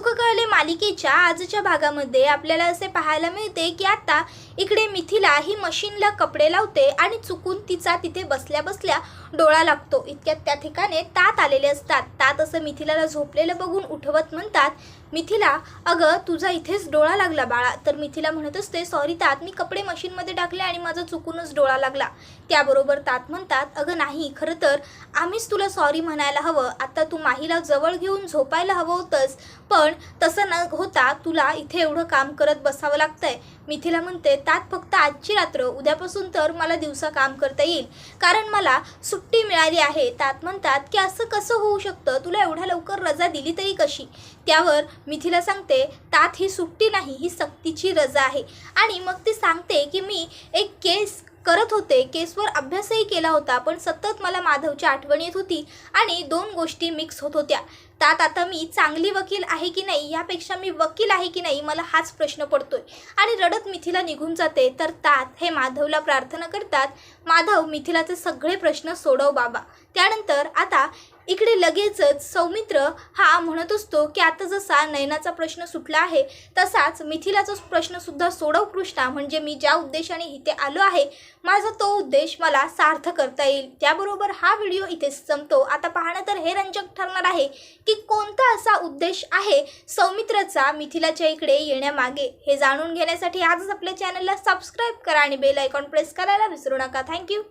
सुख कळले मालिकेच्या आजच्या भागामध्ये आपल्याला असे पाहायला मिळते की आता इकडे मिथिला ही मशीनला कपडे लावते आणि चुकून तिचा तिथे बसल्या बसल्या डोळा लागतो. इतक्यात त्या ठिकाणी तात आलेले असतात. तात असं मिथिलाला झोपलेलं बघून उठवत म्हणतात मिथिला अगं तुझा इथेच डोळा लागला बाळा. तर मिथिला म्हणत असते सॉरी तात मी कपडे मशीनमध्ये टाकले आणि माझा चुकूनच डोळा लागला. त्याबरोबर तात म्हणतात अगं नाही खरं तर आम्हीच तुला सॉरी म्हणायला हवं. आता तू माहीला जवळ घेऊन झोपायला हवं होतंस पण तसं न होता तुला इथे एवढं काम करत बसावं लागतंय. मिथिला म्हणते तात फक्त आजची रात्र उद्यापासून तर मला दिवसा काम करता येईल. कारण मला सुट्टी मिळाली आहे. तात म्हणतात की असं कसं होऊ शकतं? तुला एवढ्या लवकर रजा दिली तरी कशी? त्यावर मिथिला सांगते तात ही सुट्टी नाही ही सक्तीची रजा आहे. आणि मग ती सांगते की मी एक केस करत होते. केसवर अभ्यासही केला होता पण सतत मला माधवची आठवण येत होती आणि दोन गोष्टी मिक्स होत होत्या. त्यात आता मी चांगली वकील आहे की नाही यापेक्षा मी वकील आहे की नाही मला हाच प्रश्न पडतोय. आणि रडत मिथिला निघून जाते. तर तात हे माधवला प्रार्थना करतात माधव मिथिलाचे सगळे प्रश्न सोडव बाबा. त्यानंतर आता इकडे लगेचच सौमित्र हा म्हणत असतो की आता जसा नयनाचा प्रश्न सुटला आहे तसाच मिथिलाचा प्रश्नसुद्धा सोडव कृष्णा. म्हणजे मी ज्या उद्देशाने इथे आलो आहे माझा तो उद्देश मला सार्थ करता येईल. त्याबरोबर हा व्हिडिओ इथे संपतो. आता पाहणं तर हे रंजक ठरणार आहे की कोणता असा उद्देश आहे सौमित्राचा मिथिलाच्या इकडे येण्यामागे. हे जाणून घेण्यासाठी आजच आपल्या चॅनलला सबस्क्राईब करा आणि बेल आयकॉन प्रेस करायला विसरू नका. थँक्यू.